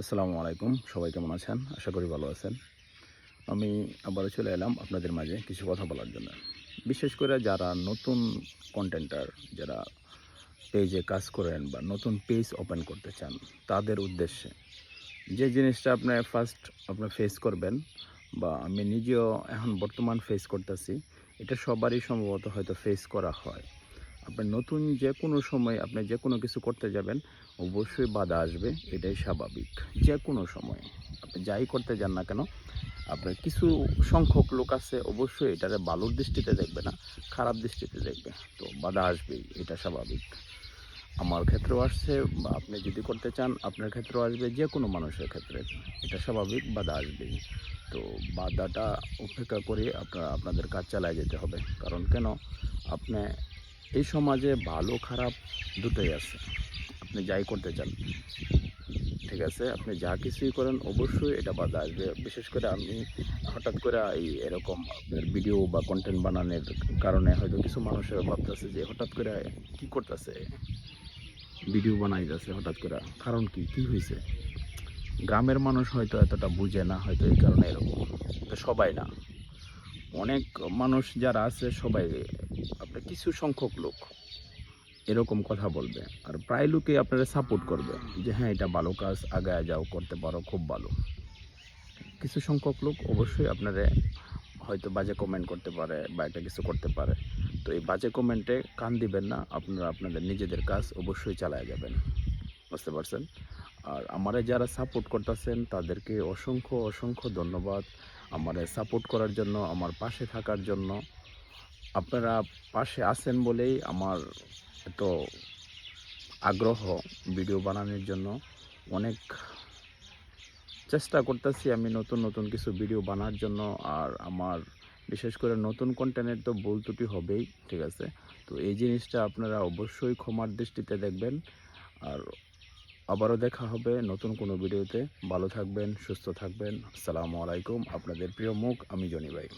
আসসালামু আলাইকুম, সবাই কেমন আছেন? আশা করি ভালো আছেন। আমি আবারও চলে এলাম আপনাদের মাঝে কিছু কথা বলার জন্য। বিশেষ করে যারা নতুন কন্টেন্টার যারা পেজে কাজ করেন বা নতুন পেজ ওপেন করতে চান, তাদের উদ্দেশ্যে যে জিনিসটা আপনি ফার্স্ট আপনি ফেস করবেন বা আমি নিজেও এখন বর্তমান ফেস করতেছি, এটা সবারই সম্ভবত হয়তো ফেস করা হয়। আপনি নতুন যে কোনো সময় আপনি যে কোনো কিছু করতে যাবেন, অবশ্যই বাধা আসবে, এটাই স্বাভাবিক। যে কোনো সময়। আপনি যাই করতে যান না কেন, আপনার কিছু সংখ্যক লোক আছে, অবশ্যই এটারে ভালোর দৃষ্টিতে দেখবে না, খারাপ দৃষ্টিতে দেখবে। তো বাধা আসবেই, এটা স্বাভাবিক। আমার ক্ষেত্রেও আসছে, বা আপনি যদি করতে চান, আপনার ক্ষেত্রেও আসবে যে কোনো মানুষের ক্ষেত্রে। এটা স্বাভাবিক, বাধা আসবেই। তো বাধাটা উপেক্ষা করে আপনারা, আপনাদের কাজ চালায় যেতে হবে। কারণ কেন? আপনি এই সমাজে ভালো, খারাপ দুটোই আছে। আপনি যাই করতে চান, ঠিক আছে? আপনি যা কিছুই করেন, অবশ্যই এটা বাধা আসবে। বিশেষ করে আমি হঠাৎ করে এই এরকম আপনার ভিডিও বা কন্টেন্ট বানানোর কারণে হয়তো কিছু মানুষের ভাবতেছে যে হঠাৎ করে কি করতেছে? ভিডিও বানাইতেছে হঠাৎ করে। কারণ কি? কি হয়েছে? গ্রামের মানুষ হয়তো এতটা বুঝে না, হয়তো এই কারণে এরকম। তো সবাই না। অনেক মানুষ যারা আছে, সবাই আপনার কিছু সংখ্যক লোক এরকম কথা বলবে। আর প্রায় লোকই আপনারা সাপোর্ট করবে যে হ্যাঁ এটা ভালো কাজ, আগায় যাও, করতে পারো, খুব ভালো। কিছু সংখ্যক লোক অবশ্যই আপনারা হয়তো বাজে কমেন্ট করতে পারে বা একটা কিছু করতে পারে। তো এই বাজে কমেন্টে কান দিবেন না, আপনারা আপনাদের নিজেদের কাজ অবশ্যই চালায় যাবেন। বুঝতে পারছেন? আর আমারে যারা সাপোর্ট করতেছেন, তাদেরকে অসংখ্য অসংখ্য ধন্যবাদ। আমারে সাপোর্ট করার জন্য, আমার পাশে থাকার জন্য। আপনারা পাশে আছেন বলেই আমার এত আগ্রহ ভিডিও বানানোর জন্য। অনেক চেষ্টা করতেছি আমি নতুন নতুন কিছু ভিডিও বানার জন্য। আর আমার বিশেষ করে নতুন কন্টেন্টের তো ভুল ত্রুটি হবেই, ঠিক আছে? তো এই জিনিসটা আপনারা অবশ্যই ক্ষমার দৃষ্টিতে দেখবেন। আর আবারও দেখা হবে নতুন কোনো ভিডিওতে। ভালো থাকবেন, সুস্থ থাকবেন। আসসালামু আলাইকুম। আপনাদের প্রিয় মুখ, আমি জনি ভাই।